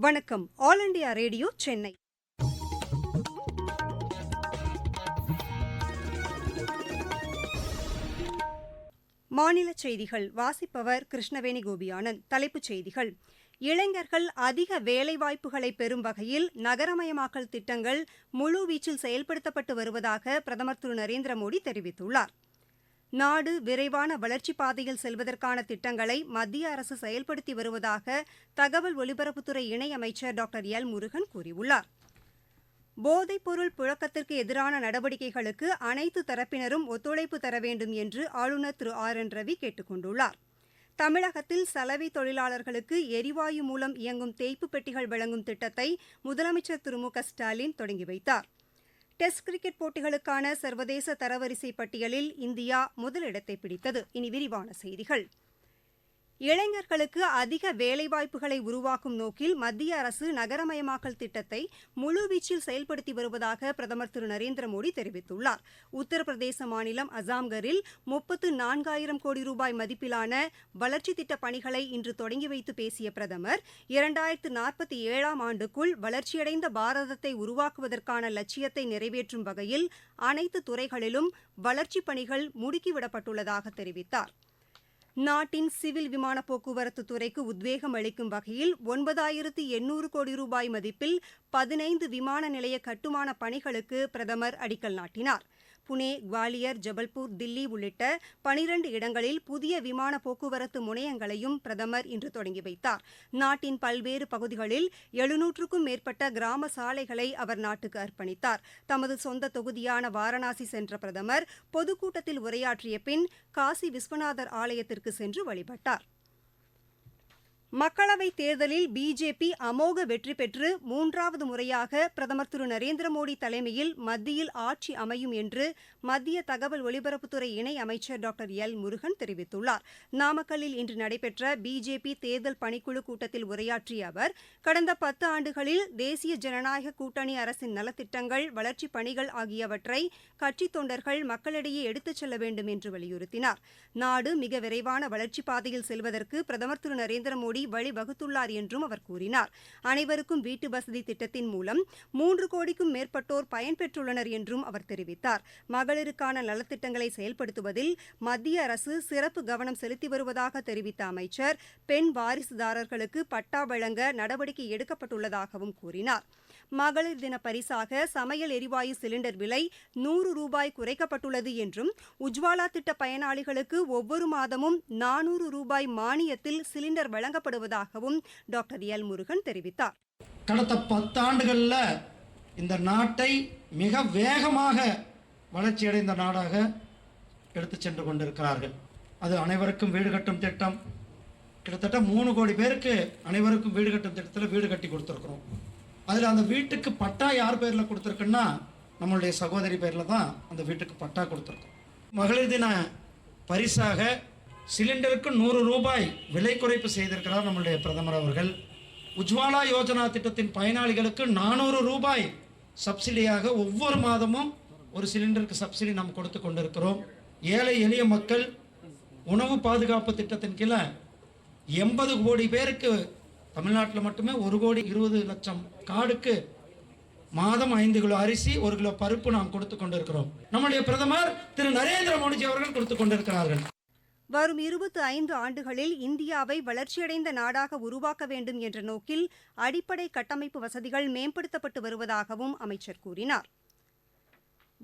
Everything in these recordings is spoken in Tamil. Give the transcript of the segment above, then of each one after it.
வணக்கம். All India radio Chennai. மாநில செய்திகள். வாசிப்பவர் கிருஷ்ணவேணி கோபியானந்த் தலைப்புச் செய்திகள். இளைஞர்கள் அதிக வேலைவாய்ப்புகளை பெறும் வகையில் நகரமயமாக்கல் திட்டங்கள் முழுவீச்சில் செயல்படுத்தப்பட்டு வருவதாக பிரதமர் திரு. நரேந்திர மோடி தெரிவித்துள்ளார். நாடு விரைவான வளர்ச்சிப் பாதையில் செல்வதற்கான திட்டங்களை மத்திய அரசு செயல்படுத்தி வருவதாக தகவல் ஒலிபரப்புத்துறை இணையமைச்சர் டாக்டர் எல் முருகன் கூறியுள்ளார். போதைப்பொருள் புழக்கத்திற்கு எதிரான நடவடிக்கைகளுக்கு அனைத்து தரப்பினரும் ஒத்துழைப்பு தர வேண்டும் என்று ஆளுநர் திரு ஆர் என் ரவி கேட்டுக் கொண்டுள்ளார். தமிழகத்தில் சலவை தொழிலாளர்களுக்கு எரிவாயு மூலம் இயங்கும் தேய்ப்பு பெட்டிகள் வழங்கும் திட்டத்தை முதலமைச்சர் திரு மு க ஸ்டாலின் தொடங்கி வைத்தார். டெஸ்ட் கிரிக்கெட் போட்டிகளுக்கான சர்வதேச தரவரிசை பட்டியலில் இந்தியா முதலிடத்தை பிடித்தது. இனி விரிவான செய்திகள். இளைஞர்களுக்கு அதிக வேலைவாய்ப்புகளை உருவாக்கும் நோக்கில் மத்திய அரசு நகரமயமாக்கல் திட்டத்தை முழுவீச்சில் செயல்படுத்தி வருவதாக பிரதமர் திரு நரேந்திர மோடி தெரிவித்துள்ளார். உத்தரப்பிரதேச மாநிலம் அசாம்கரில் முப்பத்து நான்காயிரம் கோடி ரூபாய் மதிப்பிலான வளர்ச்சித் திட்டப் பணிகளை இன்று தொடங்கி வைத்து பேசிய பிரதமர் இரண்டாயிரத்து நாற்பத்தி ஏழாம் ஆண்டுக்குள் வளர்ச்சியடைந்த பாரதத்தை உருவாக்குவதற்கான லட்சியத்தை நிறைவேற்றும் வகையில் அனைத்து துறைகளிலும் வளர்ச்சிப் பணிகள் முடுக்கிவிடப்பட்டுள்ளதாக தெரிவித்தார். நாட்டின் சிவில் விமான போக்குவரத்து துறைக்கு உத்வேகம் அளிக்கும் வகையில் ஒன்பதாயிரத்து எண்ணூறு கோடி ரூபாய் மதிப்பில் பதினைந்து விமான நிலைய கட்டுமான பணிகளுக்கு பிரதமர் அடிக்கல் நாட்டினார். புனே குவாலியர் ஜபல்பூர் தில்லி உள்ளிட்ட பனிரண்டு இடங்களில் புதிய விமான போக்குவரத்து முனையங்களையும் பிரதமர் இன்று தொடங்கி வைத்தார். நாட்டின் பல்வேறு பகுதிகளில் எழுநூற்றுக்கும் மேற்பட்ட கிராம சாலைகளை அவர் நாட்டுக்கு அர்ப்பணித்தார். தமது சொந்த தொகுதியான வாரணாசி சென்ற பிரதமர் பொதுக்கூட்டத்தில் உரையாற்றிய பின் காசி விஸ்வநாதர் ஆலயத்திற்கு சென்று வழிபட்டார். மக்களவைத் தேர்தலில் பிஜேபி அமோக வெற்றி பெற்று மூன்றாவது முறையாக பிரதமர் திரு நரேந்திர மோடி தலைமையில் மத்தியில் ஆட்சி அமையும் என்று மத்திய தகவல் ஒலிபரப்புத்துறை இணை அமைச்சர் டாக்டர் எல் முருகன் தெரிவித்துள்ளார். நாமக்கல்லில் இன்று நடைபெற்ற பிஜேபி தேர்தல் பணிக்குழு கூட்டத்தில் உரையாற்றிய அவர் கடந்த பத்து ஆண்டுகளில் தேசிய ஜனநாயக கூட்டணி அரசின் நலத்திட்டங்கள் வளர்ச்சிப் பணிகள் ஆகியவற்றை கட்சித் தொண்டர்கள் மக்களிடையே எடுத்துச் செல்ல வேண்டும் என்று வலியுறுத்தினார். நாடு மிக விரைவான வளர்ச்சிப் பாதையில் செல்வதற்கு பிரதமர் திரு நரேந்திர மோடி மோடி வழிவகுத்துள்ளார் என்றும் அவர் கூறினார். அனைவருக்கும் வீட்டு வசதி திட்டத்தின் மூலம் மூன்று கோடிக்கும் மேற்பட்டோர் பயன்பெற்றுள்ளனர் என்றும் அவர் தெரிவித்தார். மகளிருக்கான நலத்திட்டங்களை செயல்படுத்துவதில் மத்திய அரசு சிறப்பு கவனம் செலுத்தி வருவதாக தெரிவித்த அமைச்சர் பெண் வாரிசுதாரர்களுக்கு பட்டா வழங்க நடவடிக்கை எடுக்கப்பட்டுள்ளதாகவும் கூறினார். மகளிர் தின பரிசாக சமையல் எரிவாயு சிலிண்டர் விலை நூறு ரூபாய் குறைக்கப்பட்டுள்ளது என்றும் உஜ்வாலா திட்ட பயனாளிகளுக்கு ஒவ்வொரு மாதமும் நானூறு ரூபாய் மானியத்தில் சிலிண்டர் வழங்கப்படுவதாகவும் டாக்டர் எல் முருகன் தெரிவித்தார். கடந்த பத்தாண்டுகளில் இந்த நாட்டை மிக வேகமாக வளர்ச்சியடைந்த நாடாக எடுத்து சென்று கொண்டிருக்கிறார்கள். அது அனைவருக்கும் வீடு கட்டும் திட்டம். கிட்டத்தட்ட மூணு கோடி பேருக்கு அனைவருக்கும் வீடு கட்டும் திட்டத்தில் வீடு கட்டி கொடுத்துருக்குறோம். அதில் அந்த வீட்டுக்கு பட்டா யார் பேரில் கொடுத்துருக்குன்னா நம்மளுடைய சகோதரி பேரில் தான் அந்த வீட்டுக்கு பட்டா கொடுத்துருக்கோம். மகளிர் தின பரிசாக சிலிண்டருக்கு நூறு ரூபாய் விலை குறைப்பு செய்திருக்கிறார் நம்மளுடைய பிரதமர் அவர்கள். உஜ்வாலா யோஜனா திட்டத்தின் பயனாளிகளுக்கு நானூறு ரூபாய் சப்சிடியாக ஒவ்வொரு மாதமும் ஒரு சிலிண்டருக்கு சப்சிடி நாம் கொடுத்து கொண்டிருக்கிறோம். ஏழை எளிய மக்கள் உணவு பாதுகாப்பு திட்டத்தின் கீழே எண்பது கோடி பேருக்கு தமிழ்நாட்டில் மட்டுமே ஒரு கோடி இருபது லட்சம் காடுக்கு மாதம் ஐந்து கிலோ அரிசி ஒரு கிலோ பருப்பு நாம் கொடுத்து கொண்டிருக்கிறோம். நம்முடைய பிரதமர் திரு நரேந்திர மோடிஜி அவர்கள் கொடுத்து கொண்டிருக்கிறார்கள். வரும் இருபத்தி ஐந்து ஆண்டுகளில் இந்தியாவை வளர்ச்சியடைந்த நாடாக உருவாக்க வேண்டும் என்ற நோக்கில் அடிப்படை கட்டமைப்பு வசதிகள் மேம்படுத்தப்பட்டு வருவதாகவும் அமைச்சர் கூறினார்.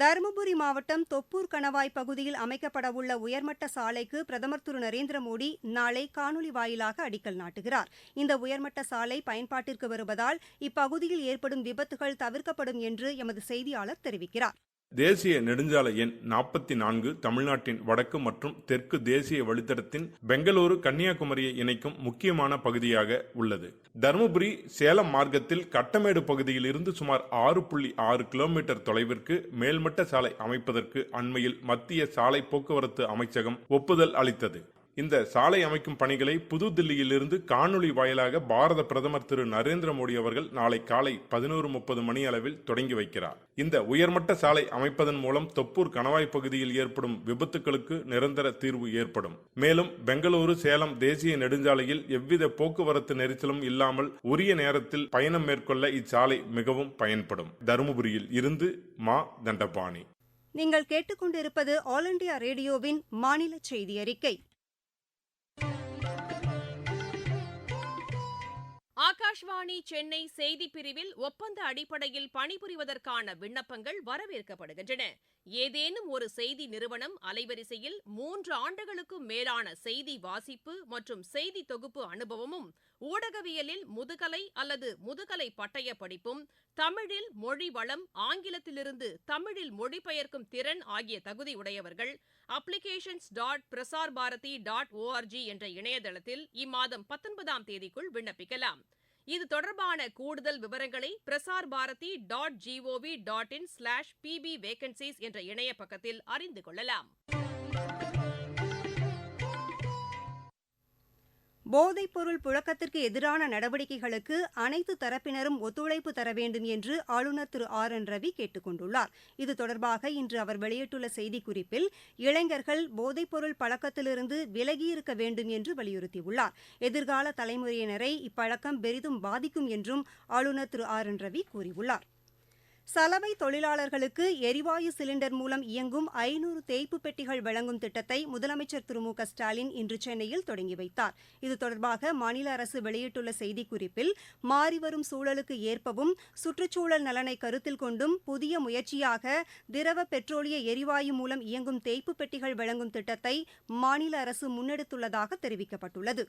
தருமபுரி மாவட்டம் தொப்பூர் கணவாய் பகுதியில் அமைக்கப்படவுள்ள உயர்மட்ட சாலைக்கு பிரதமர் திரு. நரேந்திர மோடி நாளை காணொலி வாயிலாக அடிக்கல் நாட்டுகிறார். இந்த உயர்மட்ட சாலை பயன்பாட்டிற்கு வருவதால் இப்பகுதியில் ஏற்படும் விபத்துகள் தவிர்க்கப்படும் என்று எமது செய்தியாளர் தெரிவிக்கிறார். தேசிய நெடுஞ்சாலை எண் நாற்பத்தி நான்கு தமிழ்நாட்டின் வடக்கு மற்றும் தெற்கு தேசிய வழித்தடத்தின் பெங்களூரு கன்னியாகுமரியை இணைக்கும் முக்கியமான பகுதியாக உள்ளது. தருமபுரி சேலம் மார்க்கத்தில் கட்டமேடு பகுதியில் இருந்து சுமார் ஆறு புள்ளி ஆறு கிலோமீட்டர் தொலைவிற்கு மேல்மட்ட சாலை அமைப்பதற்கு அண்மையில் மத்திய சாலை போக்குவரத்து அமைச்சகம் ஒப்புதல் அளித்தது. இந்த சாலை அமைக்கும் பணிகளை புதுதில்லியிலிருந்து காணொலி வாயிலாக பாரத பிரதமர் திரு நரேந்திர மோடி அவர்கள் நாளை காலை பதினோரு முப்பது மணி அளவில் தொடங்கி வைக்கிறார். இந்த உயர்மட்ட சாலை அமைப்பதன் மூலம் தொப்பூர் கணவாய் பகுதியில் ஏற்படும் விபத்துகளுக்கு நிரந்தர தீர்வு ஏற்படும். மேலும் பெங்களூரு சேலம் தேசிய நெடுஞ்சாலையில் எவ்வித போக்குவரத்து நெரிசலும் இல்லாமல் உரிய நேரத்தில் பயணம் மேற்கொள்ள இச்சாலை மிகவும் பயன்படும். தருமபுரியில் இருந்து மா தண்டபாணி. நீங்கள் கேட்டுக்கொண்டிருப்பது ஆல் இண்டியா ரேடியோவின் மாநில செய்தி அறிக்கை. ஆகாஷ்வாணி சென்னை செய்திப் பிரிவில் ஒப்பந்த அடிப்படையில் பணிபுரிவதற்கான விண்ணப்பங்கள் வரவேற்கப்படுகின்றன. ஏதேனும் ஒரு செய்தி நிறுவனம் அலைவரிசையில் மூன்று ஆண்டுகளுக்கும் மேலான செய்தி வாசிப்பு மற்றும் செய்தி தொகுப்பு அனுபவமும் ஊடகவியலில் முதுகலை அல்லது முதுகலை பட்டய படிப்பும் தமிழில் மொழி வளம் ஆங்கிலத்திலிருந்து தமிழில் மொழிபெயர்க்கும் திறன் ஆகிய தகுதி உடையவர்கள் applications dot Prasar Bharati dot O R G என்ற இணையதளத்தில் இம்மாதம் பத்தொன்பதாம் தேதிக்குள் விண்ணப்பிக்கலாம். இது தொடர்பான கூடுதல் விவரங்களை Prasar Bharati dot G O V dot in slash P B vacancies என்ற இணைய பக்கத்தில் அறிந்து கொள்ளலாம். போதைப்பொருள் புழக்கத்திற்கு எதிரான நடவடிக்கைகளுக்கு அனைத்து தரப்பினரும் ஒத்துழைப்பு தர வேண்டும் என்று ஆளுநர் திரு ஆர் என் ரவி கேட்டுக் கொண்டுள்ளார். இது தொடர்பாக இன்று அவர் வெளியிட்டுள்ள செய்திக்குறிப்பில் இளைஞர்கள் போதைப்பொருள் பழக்கத்திலிருந்து விலகியிருக்க வேண்டும் என்று வலியுறுத்தியுள்ளார். எதிர்கால தலைமுறையினரை இப்பழக்கம் பெரிதும் பாதிக்கும் என்றும் ஆளுநர் திரு ஆர் என் ரவி கூறியுள்ளார். சலவை தொழிலாளர்களுக்கு எரிவாயு சிலிண்டர் மூலம் இயங்கும் ஐநூறு தேய்ப்பு பெட்டிகள் வழங்கும் திட்டத்தை முதலமைச்சர் திரு மு க ஸ்டாலின் இன்று சென்னையில் தொடங்கி வைத்தார். இது தொடர்பாக மாநில அரசு வெளியிட்டுள்ள செய்திக்குறிப்பில் மாறிவரும் சூழலுக்கு ஏற்பவும் சுற்றுச்சூழல் நலனை கருத்தில் கொண்டும் புதிய முயற்சியாக திரவ பெட்ரோலிய எரிவாயு மூலம் இயங்கும் தேய்ப்பு பெட்டிகள் வழங்கும் திட்டத்தை மாநில அரசு முன்னெடுத்துள்ளதாக தெரிவிக்கப்பட்டுள்ளது.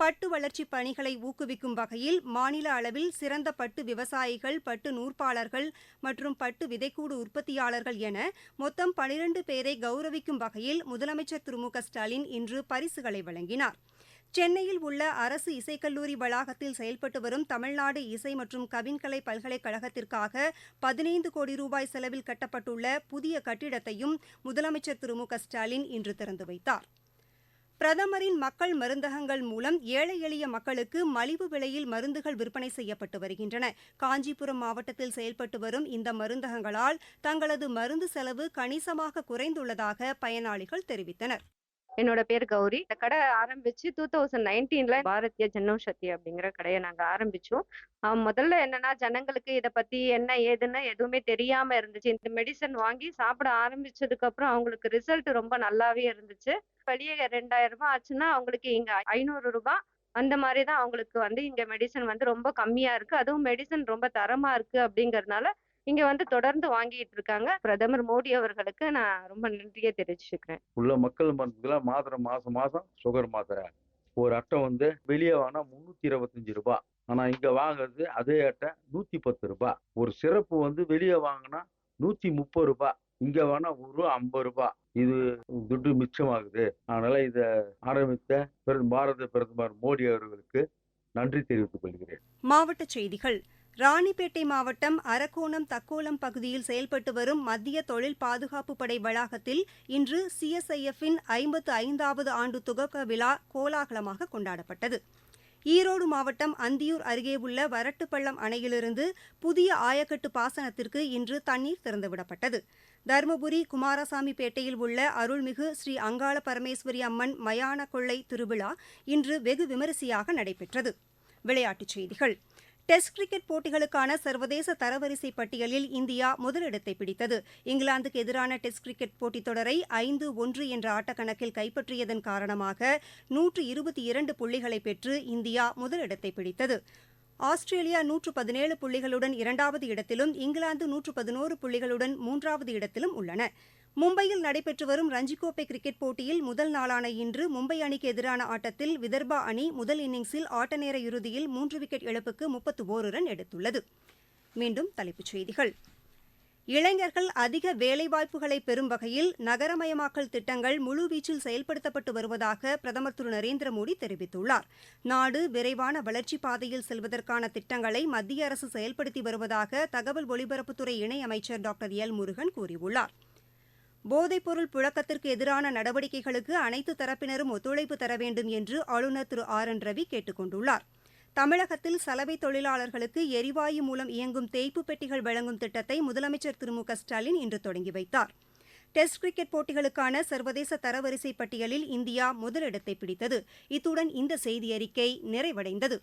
பட்டு வளர்ச்சிப் பணிகளை ஊக்குவிக்கும் வகையில் மாநில அளவில் சிறந்த பட்டு விவசாயிகள் பட்டு நூற்பாளர்கள் மற்றும் பட்டு விதைக்கூடு உற்பத்தியாளர்கள் என மொத்தம் பனிரண்டு பேரை கௌரவிக்கும் வகையில் முதலமைச்சர் திரு மு க ஸ்டாலின் இன்று பரிசுகளை வழங்கினார். சென்னையில் உள்ள அரசு இசைக்கல்லூரி வளாகத்தில் செயல்பட்டு வரும் தமிழ்நாடு இசை மற்றும் கவின்கலை பல்கலைக்கழகத்திற்காக பதினைந்து கோடி ரூபாய் செலவில் கட்டப்பட்டுள்ள புதிய கட்டிடத்தையும் முதலமைச்சர் திரு மு க ஸ்டாலின் இன்று திறந்து வைத்தார். பிரதமரின் மக்கள் மருந்தகங்கள் மூலம் ஏழை எளிய மக்களுக்கு மலிவு விலையில் மருந்துகள் விற்பனை செய்யப்பட்டு வருகின்றன. காஞ்சிபுரம் மாவட்டத்தில் செயல்பட்டு வரும் இந்த மருந்தகங்களால் தங்களது மருந்து செலவு கணிசமாக குறைந்துள்ளதாக பயனாளிகள் தெரிவித்தனர். என்னோட பேர் கௌரி. இந்த கடை ஆரம்பிச்சு டூ தௌசண்ட் நைன்டீன்ல பாரதிய ஜனௌஷதி அப்படிங்கிற கடையை நாங்க ஆரம்பிச்சோம். முதல்ல என்னன்னா ஜனங்களுக்கு இதை பத்தி என்ன ஏதுன்னு எதுவுமே தெரியாம இருந்துச்சு. இந்த மெடிசன் வாங்கி சாப்பிட ஆரம்பிச்சதுக்கு அப்புறம் அவங்களுக்கு ரிசல்ட் ரொம்ப நல்லாவே இருந்துச்சு. வெளியே ரெண்டாயிரம் ரூபாய் ஆச்சுன்னா அவங்களுக்கு இங்க ஐநூறு ரூபாய் அந்த மாதிரி தான் அவங்களுக்கு வந்து இங்க மெடிசன் வந்து ரொம்ப கம்மியா இருக்கு. அதுவும் மெடிசன் ரொம்ப தரமா இருக்கு அப்படிங்கறதுனால இங்க வந்து தொடர்ந்து வாங்கிட்டு இருக்காங்க. பிரதமர் மோடி அவர்களுக்கு நான் ரொம்ப நன்றியை தெரிவிச்சுக்கிறேன். உள்ள மக்கள் மருந்துக்கெல்லாம் மாத்திரை மாசம் மாசம் சுகர் மாத்திரை. ஒரு அட்டை வந்து வெளியே வாங்கினா முந்நூற்றி இருபத்தஞ்சி ரூபாய். ஆனால் இங்கே வாங்குறது அதே அட்டை நூற்றி பத்து ரூபாய். ஒரு சிறப்பு வந்து வெளியே வாங்கினா நூற்றி முப்பது ரூபாய். இங்கே வாங்கினா ஒரு ஐம்பது ரூபாய். இது துட்டு மிச்சமாகுது. அதனால இதை ஆரம்பித்த பிர- பாரத பிரதமர் மோடி அவர்களுக்கு நன்றி தெரிவித்துக் கொள்கிறேன். மாவட்டச் செய்திகள். ராணிப்பேட்டை மாவட்டம் அரக்கோணம் தக்கோலம் பகுதியில் செயல்பட்டு வரும் மத்திய தொழில் பாதுகாப்பு படை வளாகத்தில் இன்று சிஎஸ்ஐஎஃப்பின் ஐம்பத்து ஐந்தாவது ஆண்டு துவக்க விழா கோலாகலமாக கொண்டாடப்பட்டது. ஈரோடு மாவட்டம் அந்தியூர் அருகே உள்ள வரட்டுப்பள்ளம் அணையிலிருந்து புதிய ஆயக்கட்டு பாசனத்திற்கு இன்று தண்ணீர் திறந்துவிடப்பட்டது. தருமபுரி குமாரசாமிப்பேட்டையில் உள்ள அருள்மிகு ஸ்ரீ அங்காள பரமேஸ்வரி அம்மன் மயான கொள்ளை திருவிழா இன்று வெகு விமரிசையாக நடைபெற்றது. விளையாட்டுச் செய்திகள். டெஸ்ட் கிரிக்கெட் போட்டிகளுக்கான சர்வதேச தரவரிசை பட்டியலில் இந்தியா முதலிடத்தை பிடித்தது. இங்கிலாந்துக்கு எதிரான டெஸ்ட் கிரிக்கெட் போட்டித் தொடரை ஐந்து ஒன்று என்ற ஆட்டக்கணக்கில் கைப்பற்றியதன் காரணமாக நூற்று இருபத்தி இரண்டு புள்ளிகளை பெற்று இந்தியா முதலிடத்தை பிடித்தது. ஆஸ்திரேலியா நூற்று பதினேழு புள்ளிகளுடன் இரண்டாவது இடத்திலும் இங்கிலாந்து நூற்று பதினோரு புள்ளிகளுடன் மூன்றாவது இடத்திலும் உள்ளன. மும்பையில் நடைபெற்று வரும் ரஞ்சிக்கோப்பை கிரிக்கெட் போட்டியில் முதல் நாளான இன்று மும்பை அணிக்கு எதிரான ஆட்டத்தில் விதர்பா அணி முதல் இன்னிங்ஸில் ஆட்டநேர இறுதியில் மூன்று விக்கெட் இழப்புக்கு முப்பத்து ஓரு ரன் எடுத்துள்ளது. மீண்டும் தலைப்புச் செய்திகள். இளைஞர்கள் அதிக வேலைவாய்ப்புகளை பெறும் வகையில் நகரமயமாக்கல் திட்டங்கள் முழுவீச்சில் செயல்படுத்தப்பட்டு வருவதாக பிரதமர் திரு நரேந்திர மோடி தெரிவித்துள்ளார். நாடு விரைவான வளர்ச்சிப் பாதையில் செல்வதற்கான திட்டங்களை மத்திய அரசு செயல்படுத்தி வருவதாக தகவல் ஒலிபரப்புத்துறை இணையமைச்சர் டாக்டர் எல் முருகன் கூறியுள்ளார். போதைப்பொருள் புழக்கத்திற்கு எதிரான நடவடிக்கைகளுக்கு அனைத்து தரப்பினரும் ஒத்துழைப்பு தர வேண்டும் என்று ஆளுநர் திரு ஆர் என் ரவி கேட்டுக் கொண்டுள்ளார். தமிழகத்தில் சலவை தொழிலாளர்களுக்கு எரிவாயு மூலம் இயங்கும் தேய்ப்பு பெட்டிகள் வழங்கும் திட்டத்தை முதலமைச்சர் திரு மு க ஸ்டாலின் இன்று தொடங்கி வைத்தார். டெஸ்ட் கிரிக்கெட் போட்டிகளுக்கான சர்வதேச தரவரிசை பட்டியலில் இந்தியா முதலிடத்தை பிடித்தது. இத்துடன் இந்த செய்தியறிக்கை நிறைவடைந்தது.